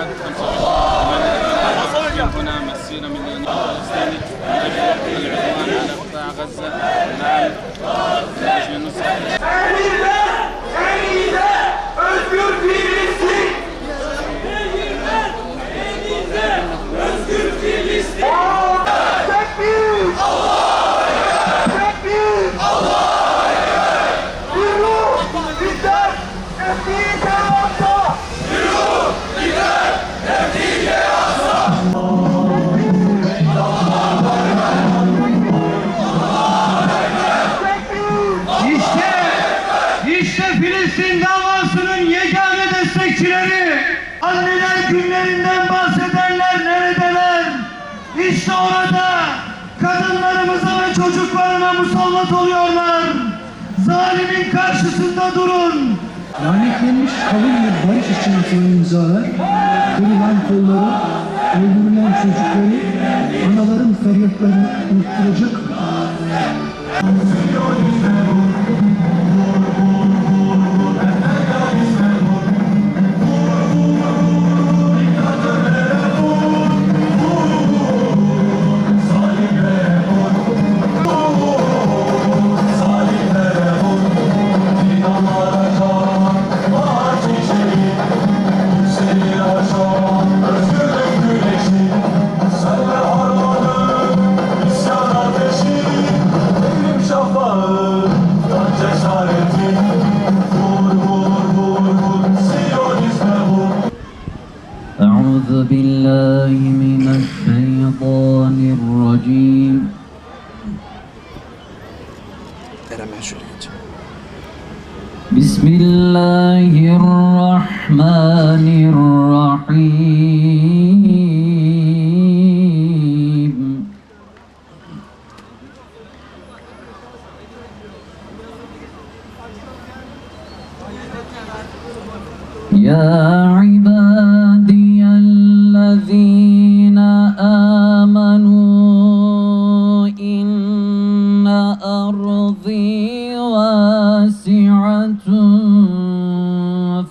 and, and İşte orada kadınlarımıza ve çocuklarına musallat oluyorlar. Zalimin karşısında durun. Lanetlenmiş kalın bir barış için atılan imzalar, kırılan kolları, öldürülen çocukları, anaların feryatlarını unutturacak الله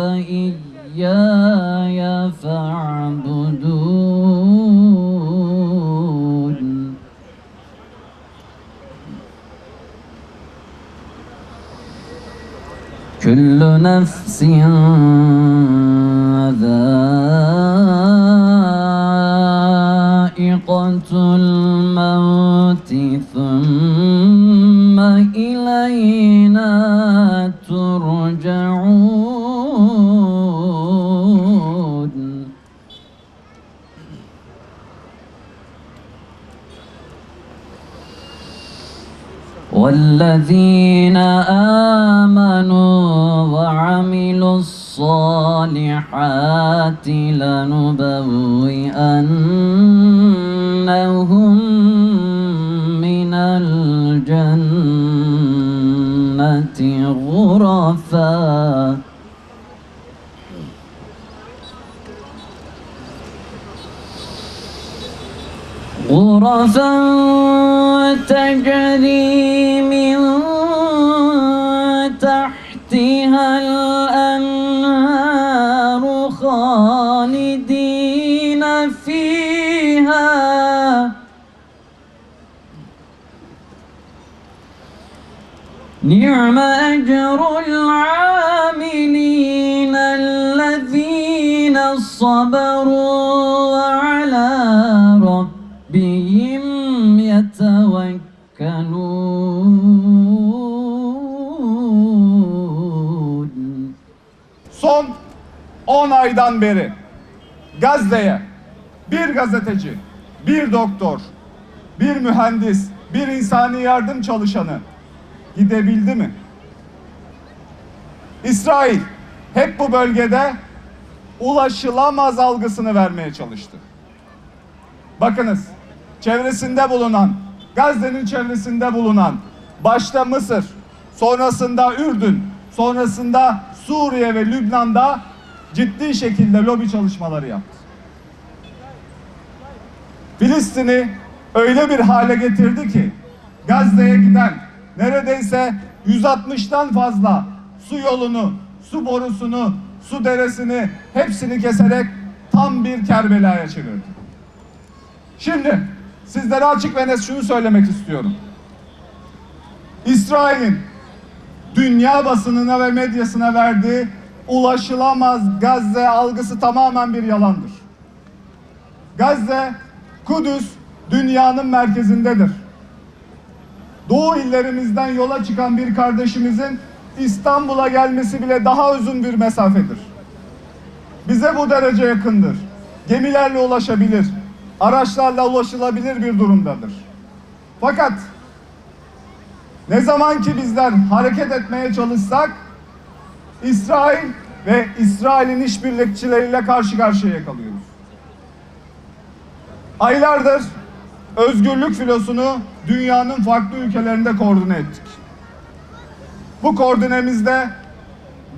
فإياي فاعبدون. كل نفس ذائقة الموت ثم إلينا والذين آمنوا وعملوا الصالحات لنبوئنهم من الجنة غرفاً. غرفا تجري الأنهار خالدين فيها. نعم أجر العاملين الذين صبروا وعلى ربهم يتوكلون. Son 10 aydan beri Gazze'ye bir gazeteci, bir doktor, bir mühendis, bir insani yardım çalışanı gidebildi mi? İsrail hep bu bölgede ulaşılamaz algısını vermeye çalıştı. Bakınız çevresinde bulunan, Gazze'nin çevresinde bulunan başta Mısır, sonrasında Ürdün, sonrasında Suriye ve Lübnan'da ciddi şekilde lobi çalışmaları yaptı. Filistin'i öyle bir hale getirdi ki Gazze'ye giden neredeyse 160'tan fazla su yolunu, su borusunu, su deresini hepsini keserek ta tam bir Kerbela'ya çevirdi. Şimdi sizlere açık ve net şunu söylemek istiyorum. İsrail'in dünya basınına ve medyasına verdiği ulaşılamaz Gazze algısı tamamen bir yalandır. Gazze, Kudüs dünyanın merkezindedir. Doğu illerimizden yola çıkan bir kardeşimizin İstanbul'a gelmesi bile daha uzun bir mesafedir. Bize bu derece yakındır. Gemilerle ulaşabilir, araçlarla ulaşılabilir bir durumdadır. Fakat ne zaman ki bizler hareket etmeye çalışsak İsrail ve İsrail'in işbirlikçileriyle karşı karşıya kalıyoruz. Aylardır özgürlük filosunu dünyanın farklı ülkelerinde koordine ettik. Bu koordinemizde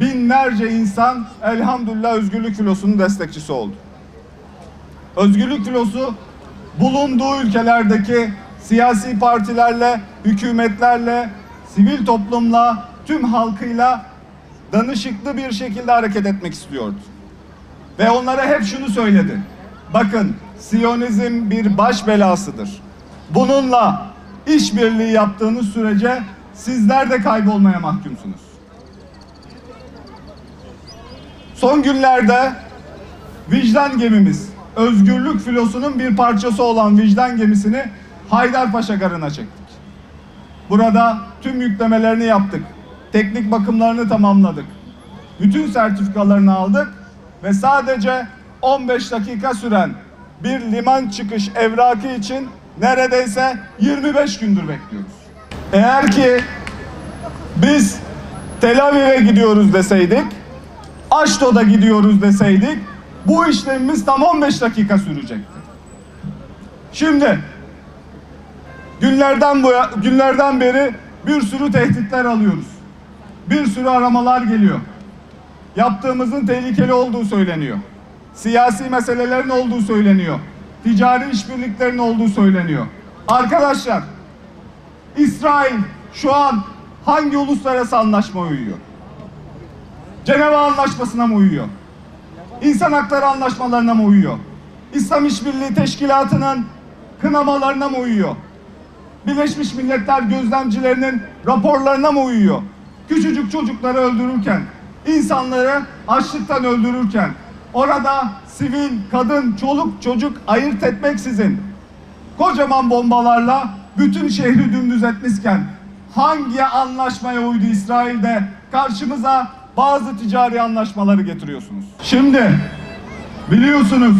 binlerce insan elhamdülillah özgürlük filosunun destekçisi oldu. Özgürlük filosu bulunduğu ülkelerdeki siyasi partilerle, hükümetlerle, sivil toplumla, tüm halkıyla danışıklı bir şekilde hareket etmek istiyordu. Ve onlara hep şunu söyledi. Bakın Siyonizm bir baş belasıdır. Bununla işbirliği yaptığınız sürece sizler de kaybolmaya mahkumsunuz. Son günlerde vicdan gemimiz, özgürlük filosunun bir parçası olan vicdan gemisini Haydarpaşa Garı'na çektik. Burada tüm yüklemelerini yaptık. Teknik bakımlarını tamamladık. Bütün sertifikalarını aldık ve sadece 15 dakika süren bir liman çıkış evrakı için neredeyse 25 gündür bekliyoruz. Eğer ki biz Tel Aviv'e gidiyoruz deseydik, Aşdo'da gidiyoruz deseydik bu işlemimiz tam 15 dakika sürecekti. Şimdi günlerden bu günlerden beri bir sürü tehditler alıyoruz. Bir sürü aramalar geliyor. Yaptığımızın tehlikeli olduğu söyleniyor. Siyasi meselelerin olduğu söyleniyor. Ticari işbirliklerin olduğu söyleniyor. Arkadaşlar, İsrail şu an hangi uluslararası anlaşma uyuyor? Ceneva Anlaşması'na mı uyuyor? İnsan Hakları Anlaşmalarına mı uyuyor? İslam İşbirliği Teşkilatı'nın kınamalarına mı uyuyor? Birleşmiş Milletler gözlemcilerinin raporlarına mı uyuyor? Küçücük çocukları öldürürken, insanları açlıktan öldürürken, orada sivil, kadın, çoluk, çocuk ayırt etmeksizin kocaman bombalarla bütün şehri dümdüz etmişken hangi anlaşmaya uydu İsrail'de karşımıza bazı ticari anlaşmaları getiriyorsunuz. Şimdi biliyorsunuz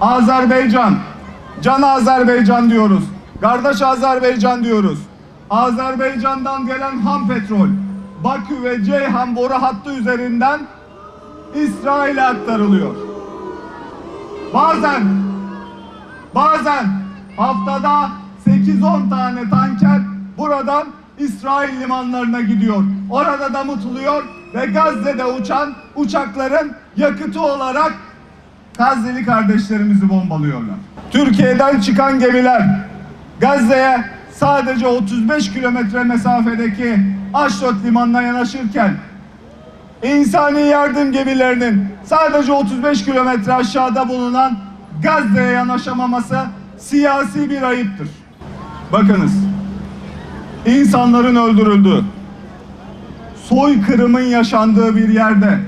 Azerbaycan, Can Azerbaycan diyoruz. Kardeş Azerbaycan diyoruz. Azerbaycan'dan gelen ham petrol Bakü ve Ceyhan boru hattı üzerinden İsrail'e aktarılıyor. Bazen bazen haftada 8-10 tane tanker buradan İsrail limanlarına gidiyor. Orada damıtılıyor ve Gazze'de uçan uçakların yakıtı olarak Gazze'li kardeşlerimizi bombalıyorlar. Türkiye'den çıkan gemiler Gazze'ye sadece 35 kilometre mesafedeki Aşdod limanına yanaşırken insani yardım gemilerinin sadece 35 kilometre aşağıda bulunan Gazze'ye yanaşamaması siyasi bir ayıptır. Bakınız, insanların öldürüldüğü, soykırımın yaşandığı bir yerde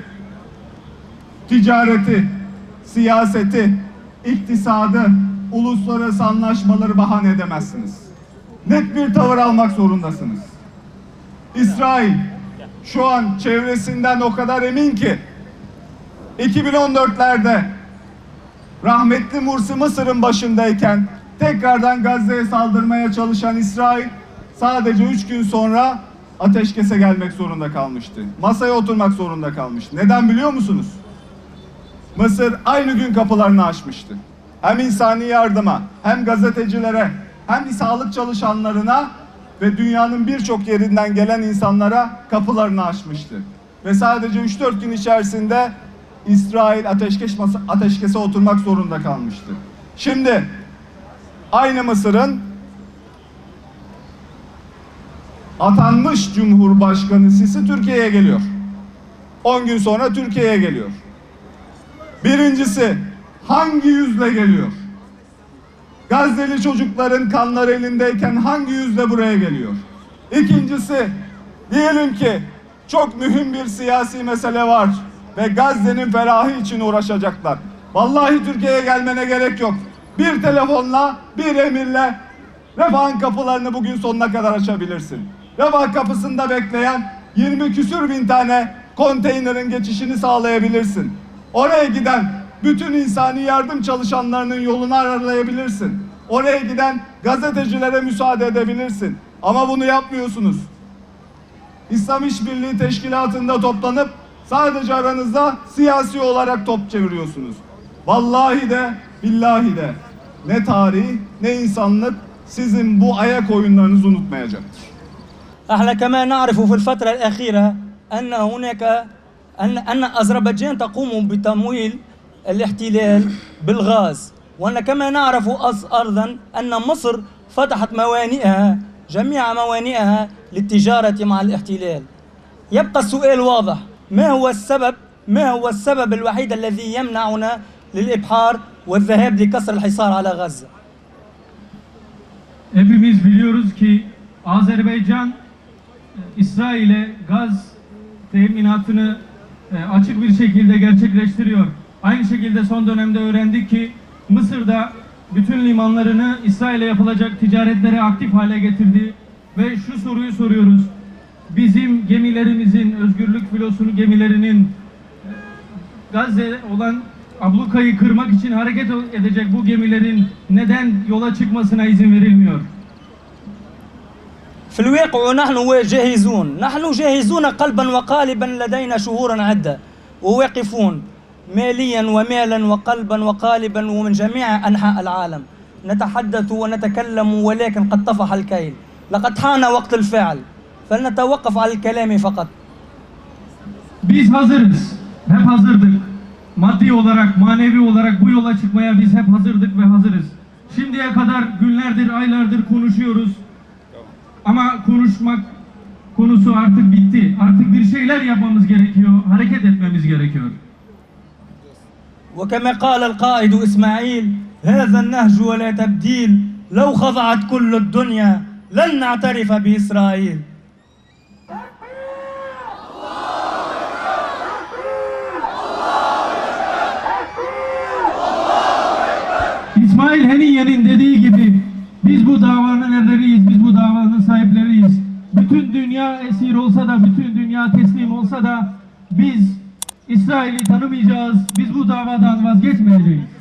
ticareti, siyaseti, iktisadı, uluslararası anlaşmaları bahane edemezsiniz. Net bir tavır almak zorundasınız. İsrail şu an çevresinden o kadar emin ki 2014'lerde rahmetli Mursi Mısır'ın başındayken tekrardan Gazze'ye saldırmaya çalışan İsrail sadece üç gün sonra ateşkese gelmek zorunda kalmıştı. Masaya oturmak zorunda kalmıştı. Neden biliyor musunuz? Mısır aynı gün kapılarını açmıştı. Hem insani yardıma, hem gazetecilere, hem sağlık çalışanlarına ve dünyanın birçok yerinden gelen insanlara kapılarını açmıştı. Ve sadece 3-4 gün içerisinde İsrail ateşkes ateşkese oturmak zorunda kalmıştı. Şimdi aynı Mısır'ın atanmış Cumhurbaşkanı Sisi Türkiye'ye geliyor. 10 gün sonra Türkiye'ye geliyor. Birincisi hangi yüzle geliyor? Gazze'li çocukların kanları elindeyken hangi yüzle buraya geliyor? İkincisi diyelim ki çok mühim bir siyasi mesele var ve Gazze'nin ferahı için uğraşacaklar. Vallahi Türkiye'ye gelmene gerek yok. Bir telefonla, bir emirle Refah'ın kapılarını bugün sonuna kadar açabilirsin. Refah kapısında bekleyen 20 küsür bin tane konteynerin geçişini sağlayabilirsin. Oraya giden bütün insani yardım çalışanlarının yolunu aralayabilirsin. Oraya giden gazetecilere müsaade edebilirsin. Ama bunu yapmıyorsunuz. İslam İşbirliği Teşkilatı'nda toplanıp sadece aranızda siyasi olarak top çeviriyorsunuz. Vallahi de billahi de ne tarih ne insanlık sizin bu ayak oyunlarınızı unutmayacaktır. احنا كمان نعرف في الفترة الأخيرة أن هناك أن أن أذربيجان تقوم بتمويل الاحتلال بالغاز. وأن كما نعرف أيضا أن مصر فتحت موانئها جميع موانئها للتجارة مع الاحتلال. يبقى السؤال واضح. ما هو السبب؟ ما هو السبب الوحيد الذي يمنعنا للإبحار والذهاب لكسر الحصار على غزة؟ Hepimiz biliyoruz ki Azerbaycan e, İsrail'e gaz teminatını e, açık bir şekilde gerçekleştiriyor. Aynı şekilde son dönemde öğrendik ki Mısır'da bütün limanlarını İsrail'e yapılacak ticaretlere aktif hale getirdi ve şu soruyu soruyoruz. Bizim gemilerimizin, özgürlük filosunu gemilerinin e, Gazze olan ablukayı kırmak için hareket edecek bu gemilerin neden yola çıkmasına izin verilmiyor? في الواقع نحن جاهزون نحن جاهزون قلبا وقالبا لدينا شهورا عدة وواقفون ماليا ومالا وقلبا وقالبا ومن جميع أنحاء العالم نتحدث ونتكلم ولكن قد طفح الكيل لقد حان وقت الفعل فلنتوقف على الكلام فقط Biz hazırız. Hep hazırdık. Maddi olarak, manevi olarak bu yola çıkmaya biz hep hazırdık ve hazırız. Şimdiye kadar günlerdir, aylardır konuşuyoruz. Ama konuşmak konusu artık bitti. Artık bir şeyler yapmamız gerekiyor. Hareket etmemiz gerekiyor. وكما قال القائد إسماعيل هذا النهج ولا تبديل لو خضعت كل الدنيا لن نعترف بإسرائيل İsmail Heniye'nin dediği gibi biz bu davanın erleriyiz, biz bu davanın sahipleriyiz. Bütün dünya esir olsa da, bütün dünya teslim olsa da biz İsrail'i tanımayacağız, biz bu davadan vazgeçmeyeceğiz.